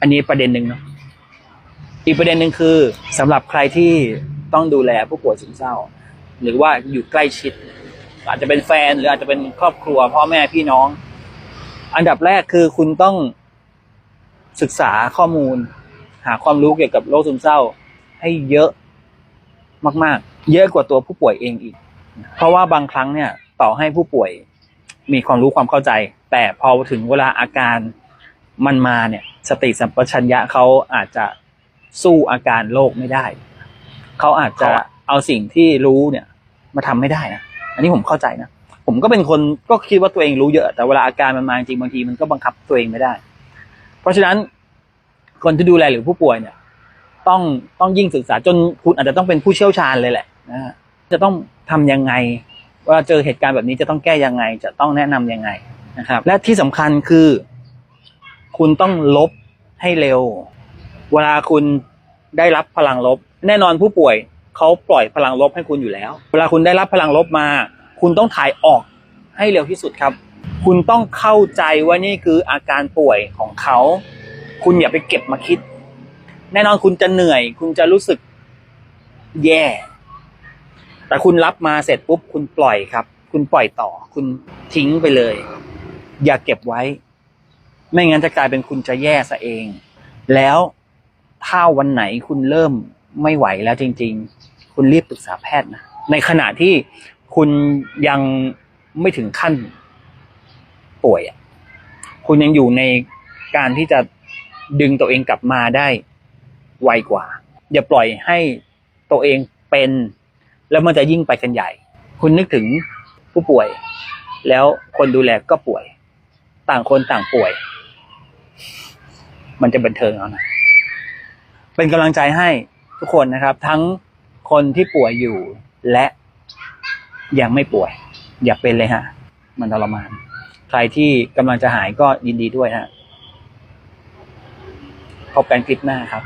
อันนี้ประเด็นหนึ่งเนาะอีกประเด็นหนึ่งคือสำหรับใครที่ต้องดูแลผู้ป่วยซึมเศร้า หรือว่าอยู่ใกล้ชิด อาจจะเป็นแฟนหรืออาจจะเป็นครอบครัว พ่อแม่พี่น้อง อันดับแรกคือคุณต้องศึกษาข้อมูล หาความรู้เกี่ยวกับโรคซึมเศร้า ให้เยอะมาก ๆ เยอะกว่าตัวผู้ป่วยเองอีก เพราะว่าบางครั้งเนี่ยต่อให้ผู้ป่วยมีความรู้ความเข้าใจ แต่พอถึงเวลาอาการ มันมาเนี่ยสติสัมปชัญญะเขาอาจจะสู้อาการโรคไม่ได้ เขาอาจจะเอาสิ่งที่รู้เนี่ย มาทำไม่ได้นะอันนี้ผมเข้าใจนะผมก็เป็นคนก็คิดว่าตัวเองรู้เยอะ แต่เวลาอาการมันมาจริงบางทีมันก็บังคับตัวเองไม่ได้ เพราะฉะนั้นคนที่ดูแลหรือผู้ป่วยเนี่ย ต้องต้องยิ่งศึกษาจนคุณอาจจะต้องเป็นผู้เชี่ยวชาญเลยแหละนะฮะจะต้องทำยังไงเวลาเจอเหตุการณ์แบบนี้จะต้องแก้ยังไง จะต้องแนะนำยังไงนะครับ และที่สำคัญคือ คุณต้องลบให้เร็ว เวลาคุณได้รับพลังลบ แน่นอนผู้ป่วยเขาปล่อยพลังลบให้คุณอยู่แล้ว เวลาคุณได้รับพลังลบมา คุณต้องถ่ายออกให้เร็วที่สุดครับ คุณต้องเข้าใจว่านี่คืออาการป่วยของเขา คุณอย่าไปเก็บมาคิด แน่นอนคุณจะเหนื่อย คุณจะรู้สึกแย่ แต่คุณรับมาเสร็จปุ๊บ คุณปล่อยครับ คุณปล่อยต่อ คุณทิ้งไปเลย อย่าเก็บไว้ ไม่งั้นจะกลายเป็นคุณจะแย่ซะเอง แล้วถ้าวันไหนคุณเริ่มไม่ไหวแล้วจริง ๆ คุณรีบปรึกษาแพทย์นะ ในขณะที่คุณยังไม่ถึงขั้นป่วยอะ คุณยังอยู่ในการที่จะดึงตัวเองกลับมาได้ไวกว่า อย่าปล่อยให้ตัวเองเป็น แล้วมันจะยิ่งไปกันใหญ่ คุณนึกถึงผู้ป่วย แล้วคนดูแลก็ป่วย ต่างคนต่างป่วย มันจะบันเทิงเอานะเป็นกำลังใจให้ทุกคนนะครับ ทั้งคนที่ป่วยอยู่และยังไม่ป่วย อย่าเป็นเลยฮะ มันทรมาน ใครที่กำลังจะหายก็ยินดีด้วยฮะพบกันคลิปหน้าครับ